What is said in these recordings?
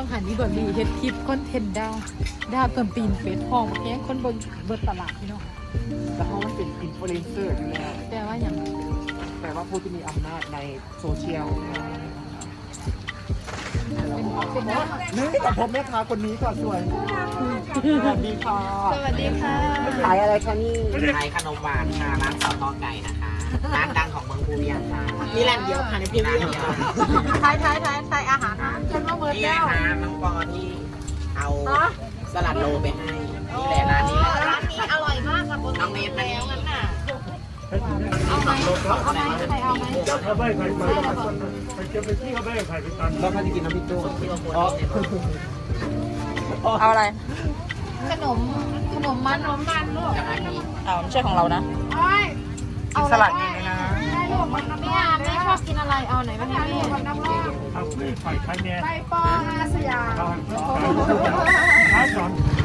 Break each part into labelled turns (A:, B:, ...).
A: บางหันนี่เบิร์ดดีเฮ็ดคลิปคอนเทนต์ดาวดาวต้นตีนเป็ดห้องแพงคนเบิ่งเบิดตลาดพี่น้อง
B: แล้วเขามันเป็นอินฟลูเอนเซอร์อยู่แล้ว
A: แต่ว่าอย่าง
B: แต่ว่าผู้ที่มีอำนาจในโซเชียล
A: เป็นเป็นว่า
B: นี่แต่ผมแม่ค้าคนนี้ก่อนสวย สวัสดีค่ะ
A: สวัสดีค่ะ
B: ขายอะไรคะนี่
C: ขายขนมหวานค่ะร้านสาวตอไก่นะคะ ร้านดังของ เมืองภูเวียงค่ะนี่ร้านเดียวค่ะในภูเวียงเดียว
A: ทายทายทายทายอาหารนะฉันว่าเบิร์ด
C: นี่ไง
A: แล้ว
C: คะน้องปอที่เอาสลัดโลไปให้นี่แหละร้านนี้แหละ
A: ร้านนี้อร่อยมากค่ะบน
C: น้องเนทมานี่
A: งั้นน่ะเอาไหมเอาไหมใครเอาไหม
D: เขาไม่ใครไปไปเจอไปที่เขาไม่ใครไปตัน
B: แล้วเขาจะกินน้ำพริกตู้
C: อ๋อ
E: เอาอะไร
A: ขนมขนมมันขนมมันลูก
C: กับอันนี้
E: เอาไม่ใช่ของเรานะ
A: เอา
E: สลัดนี่เลยนะ
A: ได้ลูกมันแม่แม่ชอบกินอะไรเอาไหนมาให้แม่น้ำร้อน
D: เอาไม่ไข่คันเนี่ย
A: ไปปออาสยาม
D: เอาท้าสอน
A: เอา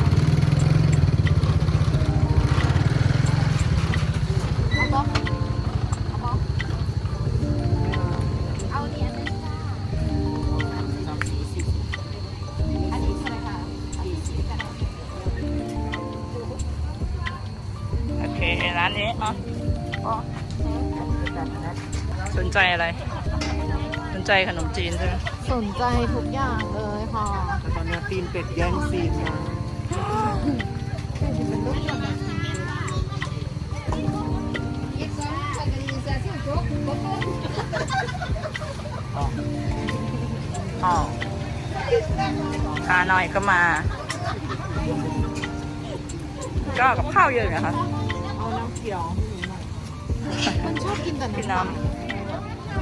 A: สน
E: ใจอะไร สนใจขนมจีนใช่ไหม
A: สนใจทุกอย่างเลยค่ะ
B: แต่ตอนนี้ตีนเป็ดแย่งซีนมา
A: เป็นลูกแบบ
E: อ๋อหาหน่อยก็มา ก็กับข้าวเยอะนะคะ
A: เอาน้ำเขียว มันชอบกินแต่
E: กิน
A: น้ำห
E: น้
A: วาน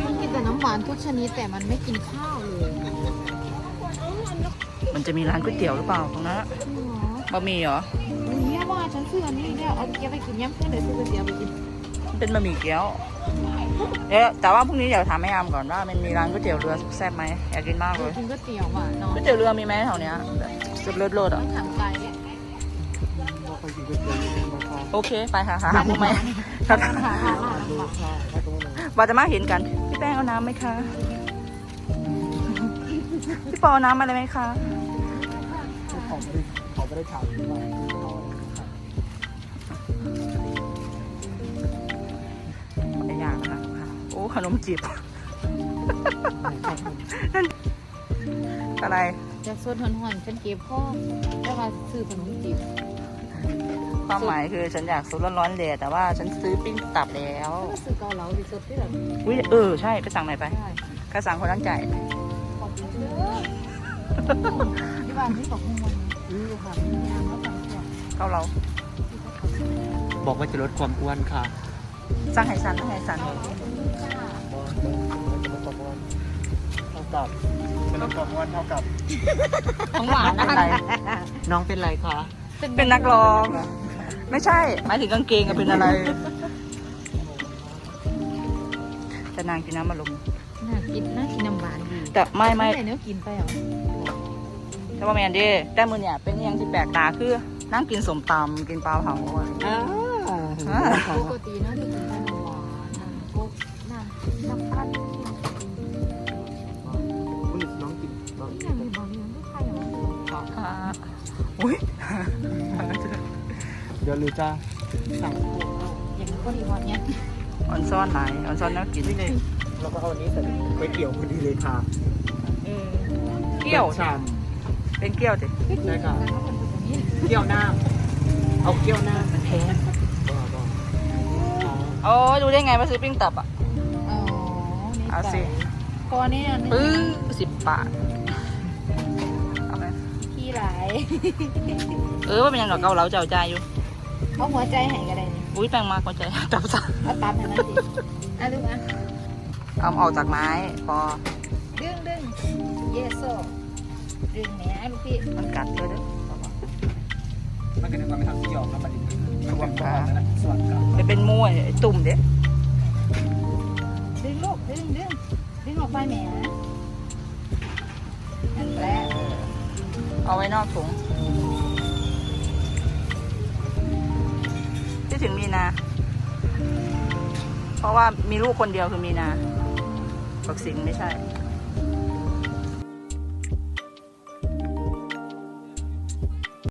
A: มันกินแต่น้ำหวานทุกชนิดแต่มันไม่กินข้าวเลยำ
E: มันจะมีร้านก๋วยเตี๋ยวหรือเปล่าตรงนั้นอะ
A: จริงเหรอบะ
E: หมี่เหรอ
A: เนี่ยว่าฉันซื้ออันนี้เนี่ยเอาเกี๊ยวไปกินย่ำเพื่อนเดี๋ยวซื้อก๋วยเตี๋ยวไปกิน
E: เป็นบะหมี่เกี๊ยว เอ๊ะแต่ว่าพรุ่งนี้เดี๋ยวถามแม่ยามก่อนว่ามันมีร้านก๋วยเตี๋ยวเรือแซ่บไหมอยากกินมากเลย
A: กินก๋วยเตี๋ยวอะเนาะ
E: ก๋วยเตี๋ยวเรือมีไหมแถวเนี้ยแบบสุดเลิศๆ
A: ต้
E: อะ
A: องถามไกลเนี่ย
B: เราไปกินก๋วยเตี๋ยวที่มาค่ะ
E: โอเค ไปค่ะหาพวกไหม
A: หาหาหาหาหา
B: ค่ะไปตรงไหน
E: ว่าจะมาเห็นกัน พี่แป้งเอาน้ำไหมคะ พี่ปอเอาน้ำอะไรไหมคะ
B: ขอไม่ได้ของไม่ได้ถามว่าเอาอะไรค่ะ
E: หลายอย่างนะคะโอ้ ขนมจีบ อะไร
A: จากโซนหอนๆฉันเก็บข้อแล้วมาซื้อขนมจีบ
E: ความหมายคือฉันอยากซุปร้อนๆเลยแต่ว่าฉันซื้อปิ้งตับแล้ว
A: ก็ซื้อเกาเหลาดิสดที่แบบ
E: อุ้ยเออใช่ไปสั่งไหนไป
A: ได้
E: ก็สั่งคนตั้งใจาย
A: ขอบคุณเด้อที่บ้านที่บอกคุณวันนี้ค่ะมีงานแล้วสั่งเสีย
E: เก้าเรา
B: บอกว่าจะลดความอ้วนค่ะ
E: สั่งให้สันสั่งให้สัน
B: บอกจะลดความอ้วนเท่ากับจะลดความอ้วนเท่ากับ
E: ของหวานอะไร
B: น้องเป็นไรคะ
E: เป็นนักร้อง ไม่ใช่หมายถึงกางเกงอะเป็นอะไร แต่นางกินน้ำมาลม
A: น่ากินน่ากินน้ำหวานดี
E: แต่ไม่ไม่
A: เนื้อกินไปเหรอ
E: แต่ว่าแมนเด้แต่มือเนี่ยเป็นอหยังที่แปลกตาคือนั่งกินสมตำกินปลาเผาอะ
B: อ่า
A: ปกติน่าจะกินแต่น้ำหวานน้ำพวกน้ำน้ำพันธุ์ที่
B: คุณลิน้องกินน้อง
A: อย่างนี้บางอย่
B: เดี๋ยวหรือจะสั่ง
A: อย่างนี้ก็ดีวันเนี้ย
E: อ่อนซ่อนหลายอ่อนซ่อนน่ากิน
B: นี่ไงเราก็เอาอันนี้ใส่ก๋วยเตี๋ยวพอดีเลยค่ะ
E: เออเกี้ยว
B: ชาม
E: เป็นเกี้ยวสิ
B: ได้ค่ะ
A: แล้วก็เป็นแบบนี้
B: เกี๊ยวน้ำเอาเกี๊ยวน้ำแท้บ้าบ้าอ๋อ
E: โอ้ยดูได้ไงว่าซื้อปิ้งตับอะ
A: อ๋อนี่
E: เอาสิ
A: คอเนี่ย
E: ปื้อสิบบาทเอาไหม
A: ขี้หลาย
E: เออว่าเป็นยังดอกเกาเหลาเจ้าใจายอยู่
A: เอาหัวใจให้ก็ได้นี่
E: อุ้ยแปลงมากกว่าใจจับซะ
A: เอาตัดให้มันสิอะลูกอะ
E: เอาออกจากไม้พอ
A: ดึงดึงเยสโซดึงแหนลูกพี่
E: มันกัดเลยเด้อ
B: มันก็เป็นความไม่ทำที่ยอมแล้วมันรวมตัวกันนะสวัสดีครับ
E: จะเป็นมวยไอ้ตุ่มเด้
A: ดึงลูกดึงดึงดึงออกไปแหมนั่นแหละ
E: เอาไว้นอกถุง ถึงมีนา เพราะว่ามีลูกคนเดียวคือมีนาปักสิงห์ไม่ใช่